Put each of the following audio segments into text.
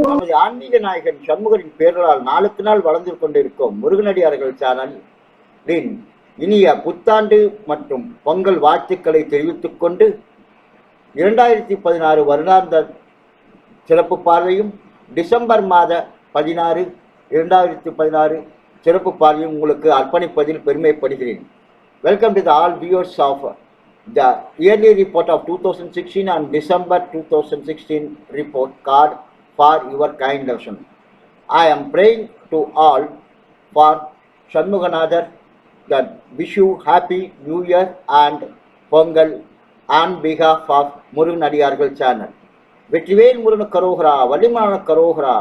நமது ஆன்மீக நாயகன் சண்முகரின் பேரலால் நாளுக்கு நாள் வளர்ந்து கொண்டிருக்கும் முருகனடியார்கள் சேனலின் இனிய புத்தாண்டு மற்றும் பொங்கல் வாழ்த்துக்களை தெரிவித்துக் கொண்டு இரண்டாயிரத்தி பதினாறு வருடாந்த சிறப்பு பார்வையும் டிசம்பர் மாத பதினாறு இரண்டாயிரத்தி பதினாறு சிறப்பு பார்வையும் உங்களுக்கு அர்ப்பணிப்பதில் பெருமைப்படுகிறேன். Welcome to the all viewers of the yearly report of two thousand sixteen and December two thousand sixteen report card for your kind lesson I am praying to all for Shanmuganathar that wish you happy new year and Pongal on because of of Murugan அடியார்கள் channel Vetrivel Murugan கரோகரா வலிமான கரோகரா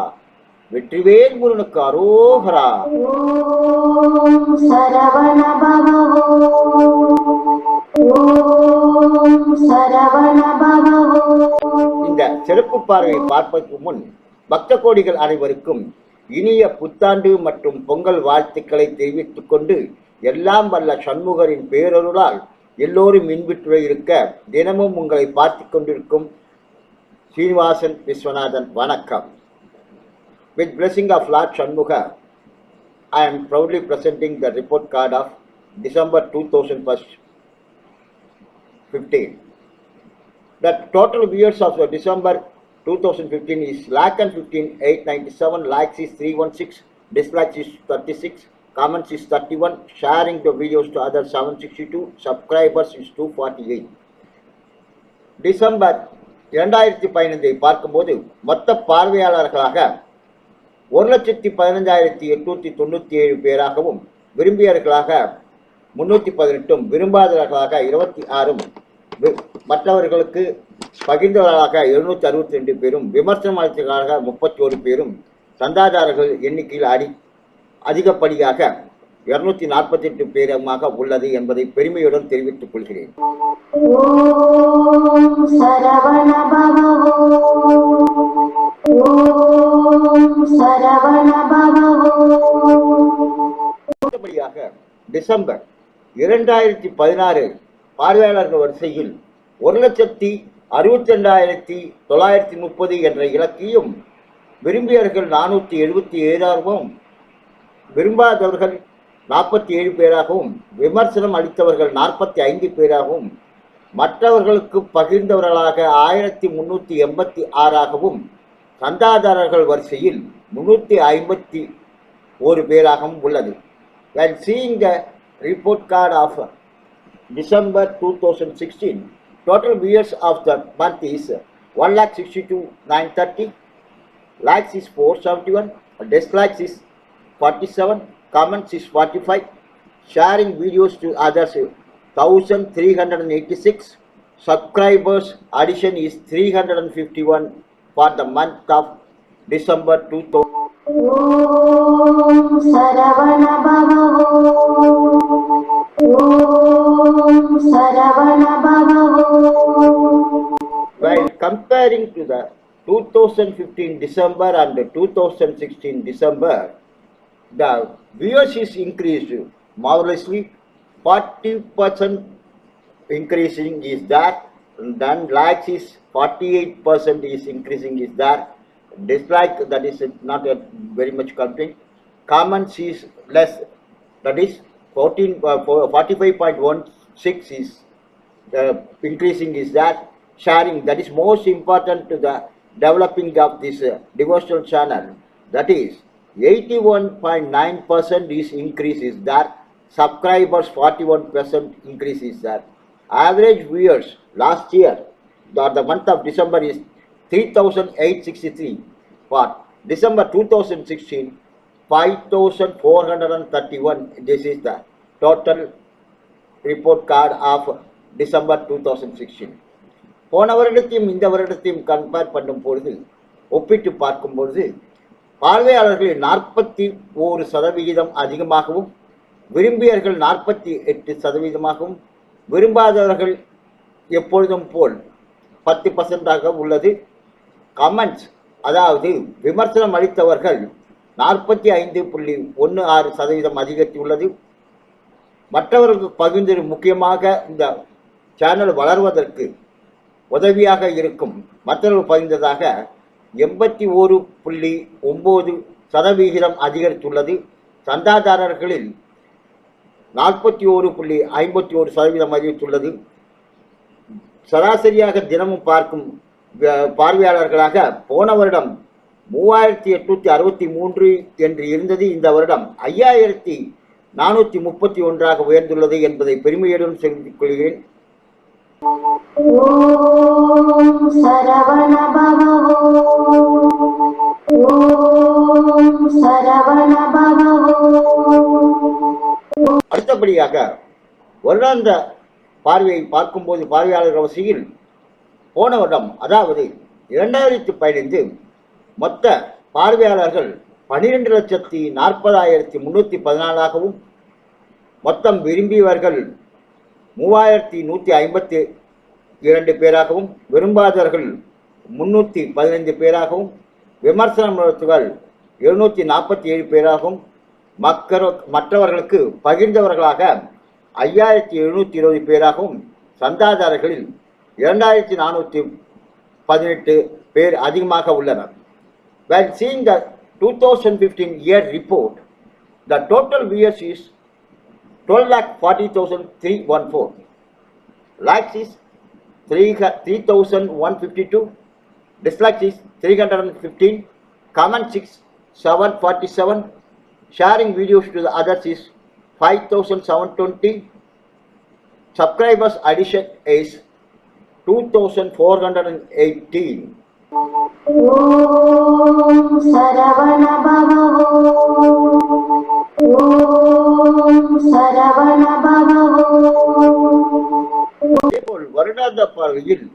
வெற்றிவேல் முருகனுக்கு அரோகரா. இந்த சிறப்பு பார்வையை பார்ப்பதற்கு முன் பக்த கோடிகள் அனைவருக்கும் இனிய புத்தாண்டு மற்றும் பொங்கல் வாழ்த்துக்களை தெரிவித்துக் கொண்டு எல்லாம் வல்ல சண்முகரின் பேரருளால் எல்லோரும் இன்புற்று இருக்க தினமும் உங்களை பார்த்து கொண்டிருக்கும் ஸ்ரீனிவாசன் விஸ்வநாதன். வணக்கம். With blessing of Lord Shanmuga, I am proudly presenting the report card of December 2015. The total viewers of the December 2015 is lakh and fifteen eight ninety seven, likes is three one six, dislikes is thirty six, comments is thirty one, sharing the videos to others seven sixty two, subscribers is two forty eight. December இரண்டாயிரத்தி பதினைந்தை பார்க்கும்போது மொத்த பார்வையாளர்களாக ஒரு லட்சத்தி பதினஞ்சாயிரத்தி எட்நூத்தி தொண்ணூத்தி ஏழு பேராகவும் விரும்பியவர்களாக முன்னூத்தி பதினெட்டும் விரும்பாதவர்களாக இருபத்தி ஆறும் மற்றவர்களுக்கு பகிர்ந்தவர்களாக எழுநூத்தி அறுபத்தி ரெண்டு பேரும் விமர்சனம் அளித்தவர்களாக முப்பத்தி ஒரு பேரும் சந்தாதாரர்கள் எண்ணிக்கையில் அடி அதிகப்படியாக இருநூத்தி நாற்பத்தி எட்டு பேருமாக உள்ளது என்பதை பெருமையுடன் தெரிவித்துக் கொள்கிறேன். சரவணபவோ டிசம்பர் இரண்டாயிரத்தி பதினாறு பார்வையாளர்கள் வரிசையில் ஒரு லட்சத்தி அறுபத்தி ரெண்டாயிரத்தி தொள்ளாயிரத்தி முப்பது என்ற இலக்கையும் விரும்பியவர்கள் நானூற்றி எழுபத்தி ஏழாகவும் விரும்பாதவர்கள் நாற்பத்தி ஏழு பேராகவும் விமர்சனம் அளித்தவர்கள் நாற்பத்தி ஐந்து பேராகவும் மற்றவர்களுக்கு பகிர்ந்தவர்களாக ஆயிரத்தி முன்னூற்றி எண்பத்தி ஆறாகவும் சந்தாதாரர்கள் வரிசையில் முன்னூற்றி ஐம்பத்தி ஒரு பேராகவும் உள்ளது When seeing the report card of December 2016, total viewers of the month is 1,62,930, likes is 471, dislikes is 47, comments is 45, sharing videos to others 1386, subscribers addition is 351 for the month of December two thousand. While comparing to the 2015 December and the 2016 December, the viewership increased marvelously. 40% increasing is that, and then likes is 48% is increasing is that, Dislike that is not a very much complaint. Comments is less, that is 14, uh, 45.16 is uh, increasing is that sharing. That is most important to the developing of this uh, devotional channel. That is 81.9% is increase is that. Subscribers 41% increase is that. Average viewers last year the, the month of december is 3863 for december 2016 5431 this is the total report card of December two thousand sixteen போன வருடத்தையும் இந்த வருடத்தையும் compare பண்ணும் பொழுது ஒப்பிட்டு பார்க்கும் பொழுது பார்வையாளர்கள் நாற்பத்தி ஓரு சதவிகிதம் அதிகமாகவும் விரும்பியவர்கள் நாற்பத்தி எட்டு சதவீதமாகவும் விரும்பாதவர்கள் எப்பொழுதும் போல் பத்து பர்சன்டாக உள்ளது. கமெண்ட்ஸ் அதாவது விமர்சனம் அளித்தவர்கள் நாற்பத்தி ஐந்து புள்ளி ஒன்று ஆறு சதவீதம் அதிகரித்துள்ளது. மற்றவர்களுக்கு பகிர்ந்து முக்கியமாக இந்த சேனல் வளர்வதற்கு உதவியாக இருக்கும். மற்றவர்கள் பகிர்ந்ததாக எண்பத்தி ஓரு புள்ளி ஒம்பது சதவிகிதம் அதிகரித்துள்ளது. சந்தாதாரர்களில் நாற்பத்தி ஓரு புள்ளி ஐம்பத்தி ஒரு சதவீதம் அதிகரித்துள்ளது. சராசரியாக தினமும் பார்க்கும் பார்வையாளர்களாக போன வருடம் மூவாயிரத்தி எட்நூத்தி அறுபத்தி மூன்று என்று இருந்தது இந்த வருடம். ஐயாயிரத்தி நானூற்றி முப்பத்தி ஒன்றாக உயர்ந்துள்ளது என்பதை பெருமையுடன் தெரிவித்துக் கொள்கிறேன். அடுத்தபடியாக வருடாந்த பார்வையை பார்க்கும்போது பார்வையாளர்கள் வரிசையில் போன வருடம் அதாவது இரண்டாயிரத்தி பதினைந்து மொத்த பார்வையாளர்கள் பன்னிரெண்டு லட்சத்தி நாற்பதாயிரத்தி முன்னூற்றி பதினாலாகவும் மொத்தம் விரும்பியவர்கள் மூவாயிரத்தி நூற்றி ஐம்பத்தி இரண்டு பேராகவும் விரும்பாதவர்கள் முன்னூற்றி பதினைந்து பேராகவும் விமர்சனம் நடத்துகள் எழுநூற்றி நாற்பத்தி ஏழு பேராகவும் மக்கள் மற்றவர்களுக்கு பகிர்ந்தவர்களாக ஐயாயிரத்தி எழுநூற்றி இருபது பேராகவும் சந்தாதாரர்களில் இரண்டாயிரத்தி நானூற்றி பதினெட்டு பேர் அதிகமாக உள்ளனர் When seeing the 2015 year report, the total viewers is 12,40,314. Likes is 3,152. Dislikes is 315. Comments is 747. Sharing videos to the others is 5,720. Subscribers addition is 2,418. ஓம் சரவண பவோ ஓம் சரவண பவோ வருடாந்த பார்வையில்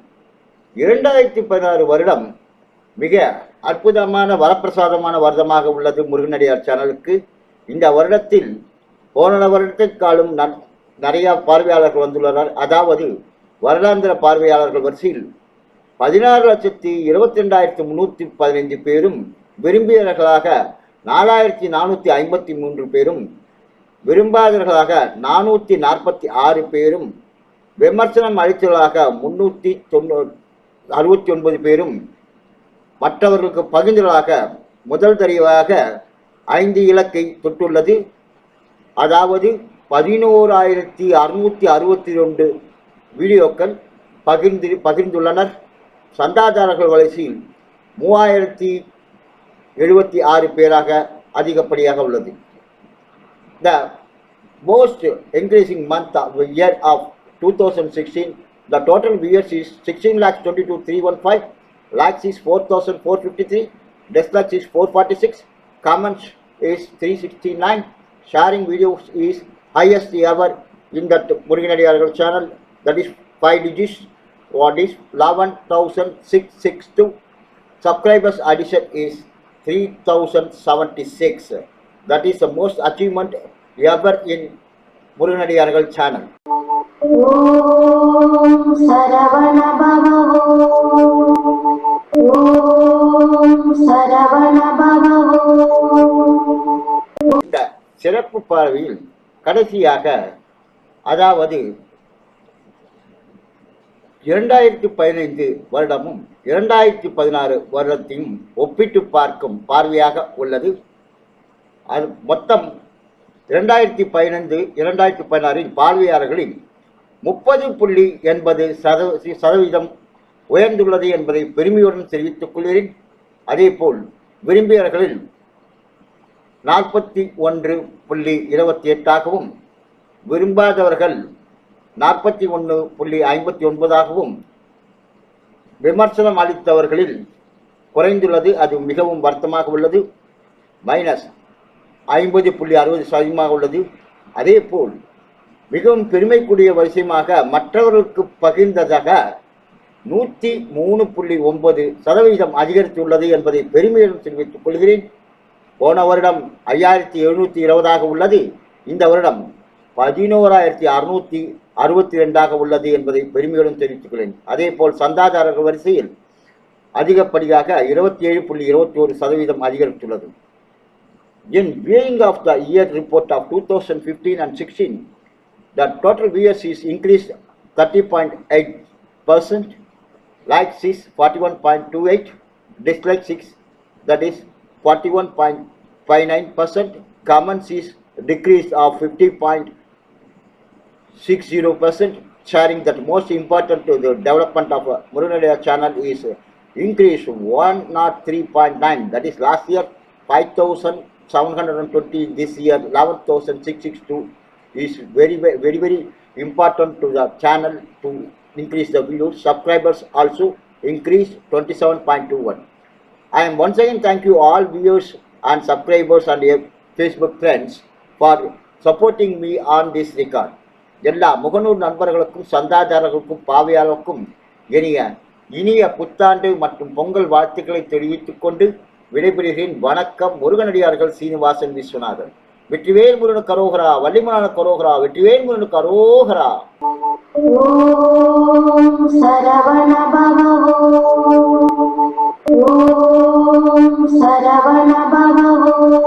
இரண்டாயிரத்தி பதினாறு வருடம் மிக அற்புதமான வரப்பிரசாதமான வருடமாக உள்ளது முருகனடியார் சேனலுக்கு. இந்த வருடத்தில் போன வருடத்திற்காலும் ந- நிறைய பார்வையாளர்கள் வந்துள்ளனர். அதாவது வருடாந்திர பார்வையாளர்கள் வரிசையில் பதினாறு லட்சத்தி இருபத்தி ரெண்டாயிரத்தி முன்னூற்றி பதினைந்து பேரும் விரும்பியவர்களாக நாலாயிரத்தி நானூற்றி ஐம்பத்தி மூன்று பேரும் விரும்பாதவர்களாக நானூற்றி நாற்பத்தி ஆறு பேரும் விமர்சனம் அளித்தவர்களாக முன்னூற்றி தொண்ணூ அறுபத்தி ஒன்பது பேரும் மற்றவர்களுக்கு பகிர்ந்தவர்களாக முதல் தடவையாக ஐந்து இலக்கை தொட்டுள்ளது. அதாவது பதினோராயிரத்தி அறுநூற்றி அறுபத்தி ரெண்டு வீடியோக்கள் பகிர்ந்து பகிர்ந்துள்ளனர் சந்தாதாரர்கள் வளர்ச்சியில் மூவாயிரத்தி எழுபத்தி ஆறு பேராக அதிகப்படியாக உள்ளது the most encouraging month of year of two thousand sixteen the total viewers is sixteen lakhs twenty two three one five likes is four thousand four fifty three dislikes is four forty six comments is three sixty nine sharing videos is highest ever இந்த Muriginadirgal channel that is 5 digits, what is 11,662. Subscribers addition is 3076. That is the most achievement ever in Muruganadiyaral channel. Om Saravana Om Saravana இந்த சிறப்பு பார்வையில் கடைசியாக அதாவது இரண்டாயிரத்தி பதினைந்து வருடமும் இரண்டாயிரத்தி பதினாறு வருடத்தையும் ஒப்பிட்டு பார்க்கும் பார்வையாக உள்ளது. அது மொத்தம் இரண்டாயிரத்தி பதினைந்து இரண்டாயிரத்தி பதினாறின் பார்வையாளர்களில் முப்பது புள்ளி எண்பது சதவீ சதவீதம் உயர்ந்துள்ளது என்பதை பெருமையுடன் தெரிவித்துக் கொள்கிறேன். அதேபோல் விரும்பியவர்களில் நாற்பத்தி ஒன்று புள்ளி இருபத்தி எட்டாகவும் விரும்பாதவர்கள் நாற்பத்தி ஒன்று புள்ளி ஐம்பத்தி ஒன்பதாகவும் விமர்சனம் அளித்தவர்களில் குறைந்துள்ளது. அது மிகவும் வருத்தமாக உள்ளது. மைனஸ் ஐம்பது புள்ளி அறுபது சதவீதமாக உள்ளது. அதேபோல் மிகவும் பெருமைக்குரிய விஷயமாக மற்றவர்களுக்கு பகிர்ந்ததாக நூற்றி மூணு புள்ளி ஒன்பது சதவீதம் அதிகரித்துள்ளது என்பதை பெருமையுடன் தெரிவித்துக் கொள்கிறேன். போன வருடம் ஐயாயிரத்தி எழுநூற்றி இருபதாக உள்ளது. இந்த வருடம் பதினோராயிரத்தி அறுநூற்றி அறுபத்தி ரெண்டாக உள்ளது என்பதை பெருமையுடன் தெரிவித்துக் கொள்ளேன் அதே போல் சந்தாதாரர்கள் வரிசையில் அதிகப்படியாக இருபத்தி ஏழு புள்ளி இருபத்தி ஒரு சதவீதம் அதிகரித்துள்ளது. In viewing of the year report of two thousand fifteen and sixteen the total views is increase thirty point eight percent like six forty one point two eight dislike six that is forty one point five nine percent comments is decrease of fifty point 60% sharing that most important to the development of uh, Murunadaya channel is uh, increase 103.9 that is last year 5720 this year 11662 is very very very important to the channel to increase the views subscribers also increase 27.21 i am once again thank you all viewers and subscribers and uh, facebook friends for supporting me on this regard எல்லா முகநூல் நண்பர்களுக்கும் சந்தாதாரர்களுக்கும் பாவையாளருக்கும் இனிய இனிய புத்தாண்டு மற்றும் பொங்கல் வாழ்த்துக்களை தெரிவித்துக் கொண்டு விடைபெறுகிறேன். வணக்கம். முருகனடியார்கள் சீனிவாசன் விஸ்வநாதன். வெற்றிவேல் முருகன் கரோகரா வள்ளிமலான கரோகரா. வெற்றிவேல் முருகனு கரோகரா ஓம் சரவண பவோ சரவண பவோ